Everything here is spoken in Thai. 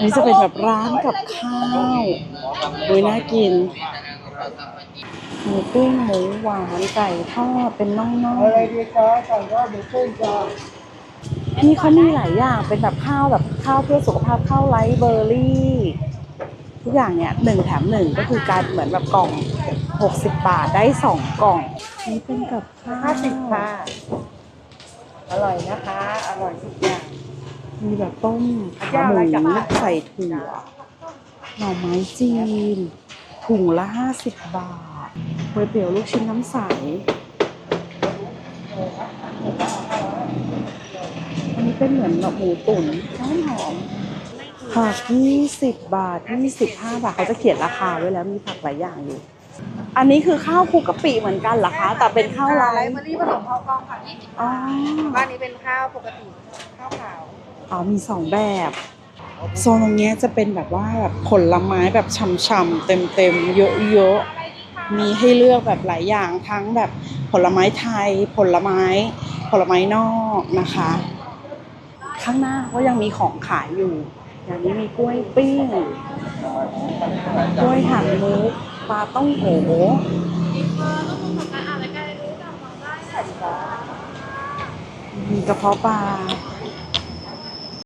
อันนี้จะเป็นแบบร้านกับข้าวโอ้ยน่ากินหมูปิ้งหมูหวานไก่ทอดเป็นน่องอะไรดีคะไก่ทอดหมูปิ้งจ้าๆอันนี้เขามีหลายอย่างเป็นแบบข้าวแบบข้าวเพื่อสุขภาพข้าวไลท์เบอร์รี่ ทุกอย่างเนี่ยหนึ่งแถมหนึ่งก็คือการเหมือนแบบกล่อง 60 บาทได้สองกล่อง นี่เป็นกับข้าว ห้าสิบค่ะ อร่อยนะคะ อร่อยทุกอย่าง มีแบบต้มขาย่างหอะไรมูกับอะไรใส่ถั่วหน่อไม้จีน ถุงละ50บาทก๋วยเตี๋ยวลูกชิ้นน้ำใส อันนี้เป็นเหมือนแบบหมูตุ๋นหอมหอมผัก20บาท25บาทเขาจะเขียนราคาไว้แล้วมีผักหลายอย่างอยู่ อันนี้คือข้าวคลุกกะปิเหมือนกันเหรอคะ แต่เป็นข้าวไรไรซ์เบอรี่ผสมข้าวกล้องค่ะอ๋อบ้านนี้เป็นข้าวปกติข้าวขาว อ๋อมีสองแบบโซนตรงนี้จะเป็นแบบว่าแบบผลไม้แบบช่ำๆเต็มๆเยอะๆมีให้เลือกแบบหลายอย่างทั้งแบบผลไม้ไทย ผลไม้ ผลไม้นอกนะคะ ข้างหน้าก็ยังมีของขายอยู่ อย่างนี้มีกล้วยปิ้งกล้วยหั่นมุกปลาต้องโหมีกระเพาะปลา